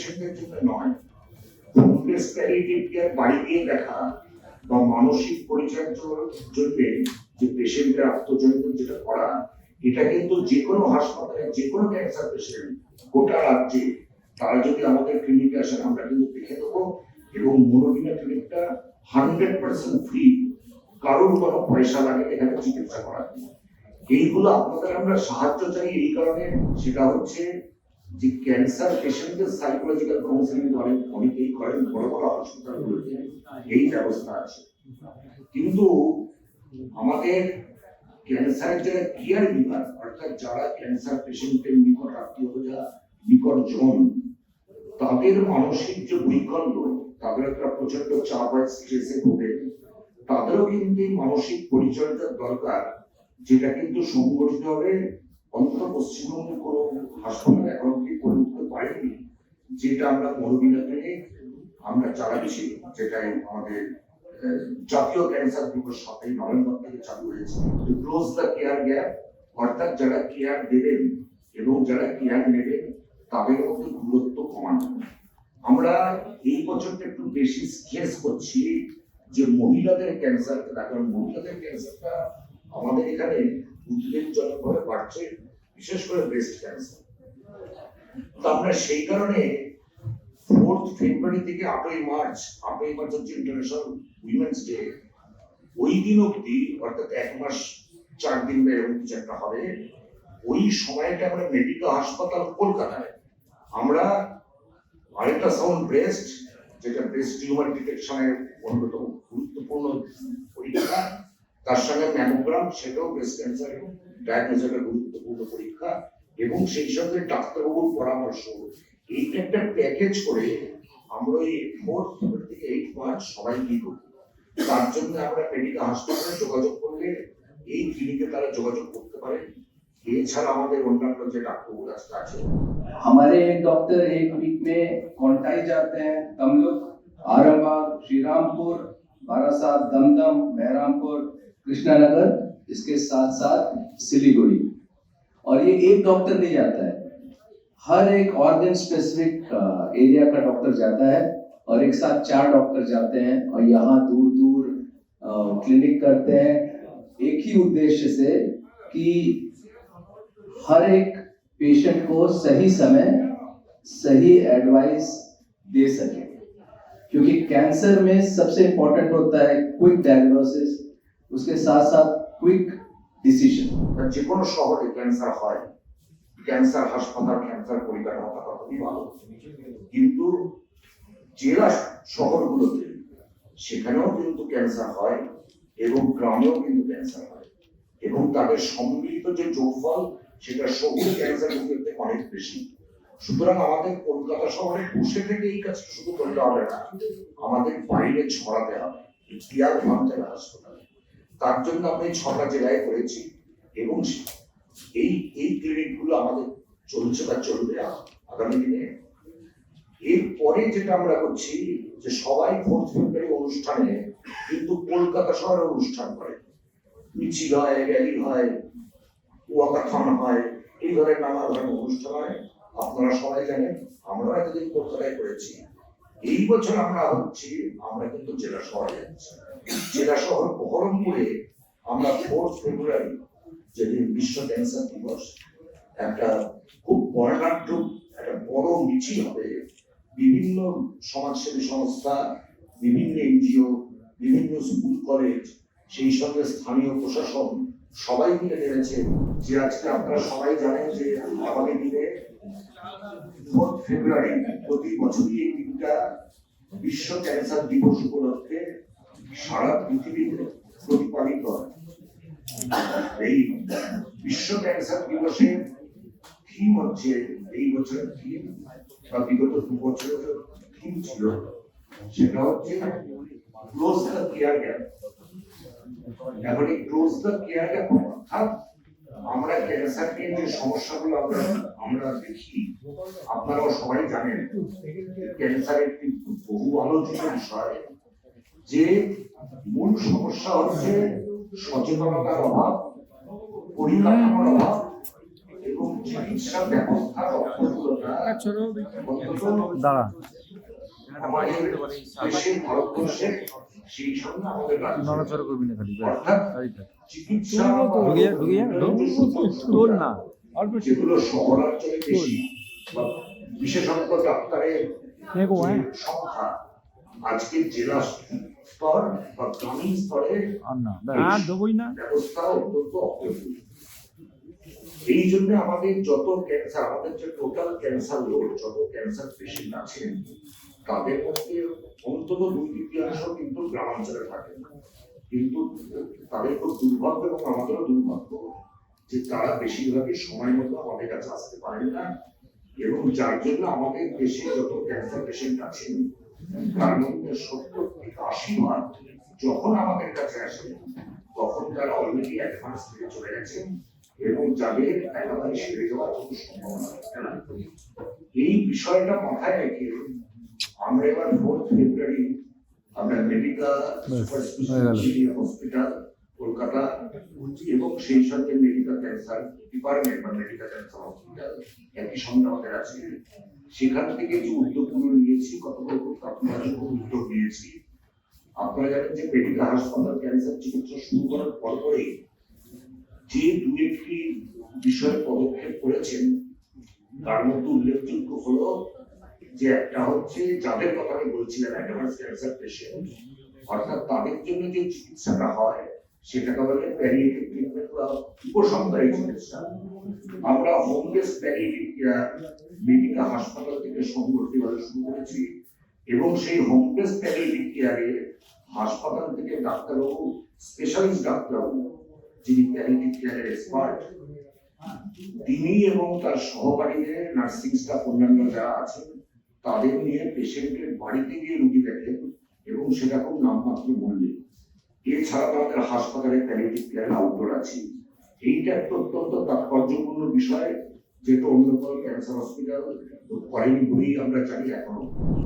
পেশেন্টের জন্য নয় যেটা করা ক্যান্সার পেশেন্ট গোটা রাজ্যে তারা যদি আমাদের আমরা কিন্তু দেখে দেবো এবং হান্ড্রেড পার্সেন্ট ফ্রি কোনো পয়সা লাগে চিকিৎসা এইগুলো আপনাদের আমরা সাহায্য চাই এই কারণে সেটা হচ্ছে যে ক্যান্সার পেশেন্টদের সাইকোলজিক্যাল কাউন্সিলিং অনেক অনেকেই করেন, বড় বড় হসপিটালগুলোতে এই ব্যবস্থা আছে। কিন্তু আমাদের ক্যান্সারের যারা কেয়ার বিভাগ অর্থাৎ যারা ক্যান্সার পেশেন্টের নিকট জন, তাদের মানসিক যে বৈকল্য, তাদের একটা প্রচণ্ড চাপ হয় স্ট্রেসে ভোগে। তাদেরও কিন্তু মানসিক পরিচর্যার দরকার, যেটা কিন্তু সংগঠিত হবে অন্তত পশ্চিমবঙ্গের কোনো হাসপাতাল এখন অব্দি করে উঠতে পারেনি যেটা আমরা ক্লিনিক আমরা চালাচ্ছি যেটা আমাদের জাতীয় ক্যান্সার দিবস সাতই নভেম্বর থেকে চালু হয়েছে। ক্লোজ দ্য কেয়ার গ্যাপ অর্থাৎ যারা কেয়ার দেবেন এবং যারা কেয়ার নেবেন, তাদের মধ্যে দূরত্ব কমানো। আমরা এই বছরটা একটু বেশি স্ট্রেস করছি যে মহিলাদের ক্যান্সার কারণ মহিলাদের ক্যান্সারটা আমাদের এখানে উদ্বেগজনকভাবে বাড়ছে, বিশেষ করে ব্রেস্ট ক্যান্সার তো আমরা সেই কারণে ফোর্থ ফেব্রুয়ারি থেকে আটই মার্চ আটই মার্চ হচ্ছে ইন্টারন্যাশনাল উইমেন্স ডে ওই দিন অব্দি অর্থাৎ এক মাস, চার দিন বা এরকম কিছু একটা হবে, ওই সময়টা আমরা মেডিকেল হাসপাতাল কলকাতায়। আমরা আল্ট্রাসাউন্ড ব্রেস্ট যেটা ব্রেস্ট টিউমার ডিটেকশনের অন্যতম গুরুত্বপূর্ণ পরীক্ষা তার সঙ্গে ম্যামোগ্রাম সেটাও ব্রেস্ট ক্যান্সার ডায়াগনোসিসের গুরুত্বপূর্ণ পরীক্ষা এবং সেই সঙ্গে ডাক্তারবাবুর পরামর্শ এইটা একটা প্যাকেজ করে আমরা এই ফোর্থ ফেব্রুয়ারি থেকে এইট মার্চ সবাই কি করবো তার জন্য আমরা মেডিকেল হাসপাতালে যোগাযোগ করলে এই ক্লিনিকে তারা যোগাযোগ করতে পারে এছাড়া আমাদের অন্যান্য যে ডাক্তারবাবু আজকে আছে हमारे एक डॉक्टर एक वीक में कौंटाई जाते हैं तमलुक आरामबाग श्रीरामपुर बारासात दमदम बहरामपुर कृष्णानगर, इसके साथ साथ सिलीगुड़ी। और ये एक डॉक्टर नहीं जाता है। हर एक ऑर्गन स्पेसिफिक एरिया का डॉक्टर जाता है और एक साथ चार डॉक्टर जाते हैं और यहाँ दूर दूर क्लिनिक करते हैं। एक ही उद्देश्य से कि हर एक पेशेंट को सही समय, सही एडवाइस दे सके। क्योंकि कैंसर में सबसे इंपॉर्टेंट होता है क्विक डायग्नोसिस उसके साथ साथ क्विक डिसीजन তা যে কোনো শহরে ক্যান্সার হয় ক্যান্সার হাসপাতাল ক্যান্সার পরিকাঠামো থাকা খুবই ভালো কিন্তু জেলা শহরগুলোতে সেখানেও কিন্তু ক্যান্সার হয় এবং গ্রামেও কিন্তু ক্যান্সার হয় এবং তাদের সম্মিলিত যে যোগফল সেটা শহুর ক্যান্সার রোগীদের অনেক বেশি সুতরাং আমাদের কলকাতা শহরে বসে থেকে এই কাজটা শুধু করলে হবে না আমাদের বাইরে ছড়াতে হবে ক্লিয়ার ভাবতে হবে হাসপাতালে তার জন্য আমরা এই ছটা জেলায় করেছি এবং এই এই ক্লিনিকগুলো আমাদের চলছে বা চলবে আগামী দিনে। এরপরে যেটা আমরা করছি যে সবাই ফোর্থ ফেব্রুয়ারি অনুষ্ঠানে কিন্তু কলকাতা শহরে অনুষ্ঠান করে। মিছিল হয় র্যালি হয়, ওয়াকাথন হয়, এই ধরনের নানা ধরনের অনুষ্ঠান হয়। আপনারা সবাই জানেন, আমরাও এতদিন কলকাতায় করেছি। এই বছর আমরা হচ্ছি, আমরা কিন্তু জেলা শহরে যাচ্ছি। জেলা শহর বহরমপুরে আমরা ফোর্থ ফেব্রুয়ারি যেদিন বিশ্ব ক্যান্সার দিবস একটা খুব বর্ণাঢ্য, একটা বড় মিছিল হবে। বিভিন্ন সমাজসেবী সংস্থা, বিভিন্ন এনজিও, বিভিন্ন স্কুল কলেজ সেই সঙ্গে স্থানীয় প্রশাসন, সবাই মিলে নেমেছে। যে আজকে আপনারা সবাই জানেন যে আগামী দিনে ফোর্থ ফেব্রুয়ারি প্রতি বছরই এই দিনটা বিশ্ব ক্যান্সার দিবস উপলক্ষে সারা পৃথিবীতে প্রতিপালিত এই বিশ্ব ক্যান্সার দিবসের থিম হচ্ছে এই বছরের থিম বা বিগত দু বছরের থিম ছিল, সেটা হচ্ছে ক্লোজ দ্য কেয়ার গ্যাপ এখন এই ক্লোজ দ্য কেয়ার গ্যাপ অর্থাৎ আমরা ক্যান্সার নিয়ে যে সমস্যাগুলো আমরা আমরা দেখি, আপনারাও সবাই জানেন ক্যান্সার একটি বহু আলোচিত বিষয়। যে মূল সমস্যা হচ্ছে সচেতনতার অভাব পরিকাঠামোর অভাব এবং চিকিৎসা ব্যবস্থার অপূর্ণতা অন্তত দাঁড়া। আমাদের দেশে ভারতবর্ষে সেই সঙ্গে আমাদের নড়াচড়া করবি না খালি ব্যাস। অর্থাৎ গাড়িটা। চিকিৎসা ঢুকিয়ে ঢুকিয়ে তোর না। যেগুলো শহরাঞ্চলে বেশি বিশেষজ্ঞ ডাক্তারের হ্যাঁ। সংখ্যা আজকে জেলা স্তর বা গ্রামীণ স্তরে আর না দেবই না। ব্যবস্থা অত্যন্ত এই জন্য আমাদের যত ক্যান্সার আমাদের যে টোটাল ক্যান্সার যত ক্যান্সার পেশেন্ট আছেন তাদের মধ্যে অন্তত দুই তৃতীয়াংশ কিন্তু গ্রামাঞ্চলে থাকে। কিন্তু তাদের খুব দুর্ভাগ্য এবং আমাদেরও দুর্ভাগ্য যে তারা বেশিরভাগই সময় মতো আমাদের কাছে আসতে পারেন না। এবং যার জন্য আমাদের দেশে যত ক্যান্সার পেশেন্ট আছেন তার মধ্যে সত্তর থেকে যখন আমাদের কাছে আসে তখন তারা অলরেডি অ্যাডভান্স থেকে চলে গেছেন এবং যাদের একেবারে সেরে যাওয়ার কোনো সম্ভাবনা এই বিষয়টা মাথায় রেখে আমরা এবার ফোর্থ ফেব্রুয়ারি আমরা medical super speciality hospital Kolkata এবং সেই সঙ্গে মেডিকেল ক্যান্সার ডিপার্টমেন্ট বা মেডিকেল ক্যান্সার হসপিটাল একই সঙ্গে আমাদের আছে। সেখান থেকে যে উদ্যোগগুলো নিয়েছি কতগুলো তাৎপর্যপূর্ণ উদ্যোগ নিয়েছি আপনারা জানেন যে মেডিকেল হাসপাতাল ক্যান্সার চিকিৎসা শুরু করার পরপরই যে দু একটি বিষয়ে পদক্ষেপ করেছেন, তার মধ্যে উল্লেখযোগ্য হলো যে একটা হচ্ছে যাদের কথা আমি বলছিলাম অ্যাডভান্স ক্যান্সার পেশেন্ট অর্থাৎ তাদের জন্য যে চিকিৎসাটা হয়, সেটাকে বলে প্যারিয়েটিভ ট্রিটমেন্ট বা উপসংহারী চিকিৎসা। আমরা home base palliative care medical হাসপাতাল থেকে সংগঠিতভাবে শুরু করেছি। এবং সেই হোম বেস প্যারিয়েটিভ কেয়ারে হাসপাতাল থেকে ডাক্তারবাবু স্পেশালিস্ট ডাক্তারবাবু, যিনি প্যারিয়েটিভ কেয়ারের এক্সপার্ট তিনি এবং তার সহকারীদের নার্সিং স্টাফ অন্যান্য যারা আছেন, তাদের নিয়ে পেশেন্টের বাড়িতে গিয়ে রুগী দেখেন এবং সেটা খুব নামমাত্র মূল্যে এছাড়া আমাদের হাসপাতালে প্যালিয়েটিভ কেয়ার আউটডোর আছে। এইটা একটা অত্যন্ত তাৎপর্যপূর্ণ বিষয়। যেটা অন্য কোনো ক্যান্সার হসপিটাল করেনি বলেই আমরা জানি এখনো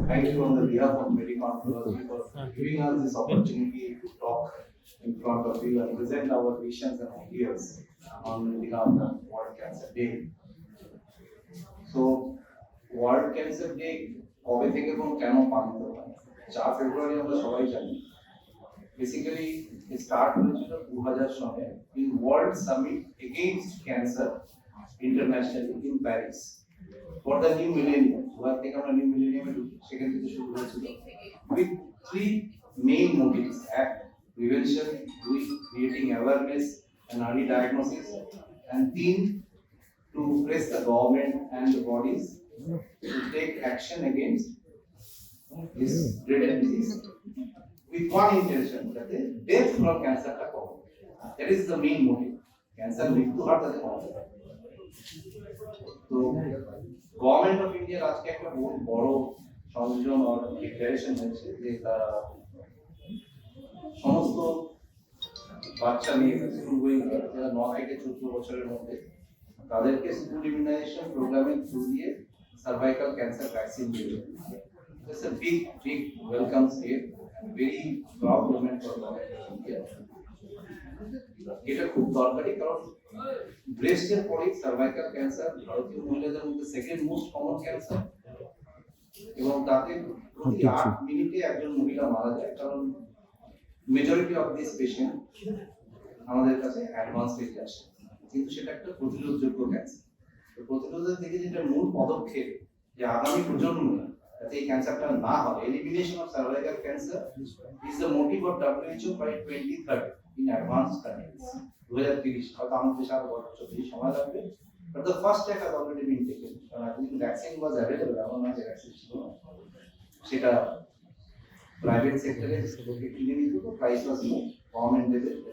Thank you on the behalf of Medicon for giving us this opportunity to talk in front of you and present our visions and ideas on behalf of World Cancer Day. So, World Cancer Day কবে থেকে এবং কেন পালিত হয় চার ফেব্রুয়ারি আমরা সবাই জানি বেসিক্যালি স্টার্ট হয়েছিল দু হাজার সনে in world summit against cancer international in Paris for the new millennium দুবার থেকে আমরা নিউ মিলেনিয়ামে ঢুকি সেখান থেকে শুরু হয়েছিল উইথ থ্রি মেইন মোটিভস এক প্রিভেনশন দুই creating awareness and early diagnosis and তিন to press the government and the bodies to take action against this dreaded disease with one intention যাতে death from cancer টা কমে that is the main motive cancer মৃত্যু হার যাতে কমে তো government of ইন্ডিয়ার আজকে একটা বহুত বড় সংযোজন আর ডিক্লারেশন হয়েছে যে তারা সমস্ত বাচ্চা মেয়ে স্কুল গোয়িং যারা ন থেকে চোদ্দ বছরের মধ্যে তাদেরকে স্কুল ইমিউনাইজেশন প্রোগ্রামের থ্রু দিয়ে সার্ভাইকাল ক্যান্সার ভ্যাকসিন দেবে It's a big, big welcome step and very proud moment for government of India. এটা খুব দরকারি কারণ ব্রেস্টের পরে সার্ভাইকাল ক্যান্সার ভারতীয় মহিলাদের মধ্যে সেকেন্ড মোস্ট কমন ক্যান্সার এবং তাতে প্রতি আট মিনিটে একজন মহিলা মারা যায় কারণ মেজরিটি অফ দিস পেশেন্ট আমাদের কাছে অ্যাডভান্স স্টেজে আসে। কিন্তু সেটা একটা প্রতিরোধযোগ্য ক্যান্সার প্রতিরোধের দিকে যেটা মূল পদক্ষেপ যে আগামী প্রজন্মে যাতে এই ক্যান্সারটা না হয় elimination of cervical cancer is the motive of WHO by twenty thirty in advance countries. দু হাজার তিরিশ হয়তো আমাদের দেশে বছর চল্লিশ সময় লাগবে। But the first step has already been taken কারণ এতদিন ভ্যাকসিন ওয়াজ অ্যাভেলেবল এমন নয় যে ভ্যাকসিন ছিল সেটা প্রাইভেট সেক্টরে কিনে নিত প্রাইস ওয়াজ লো গভর্নমেন্ট দেবে।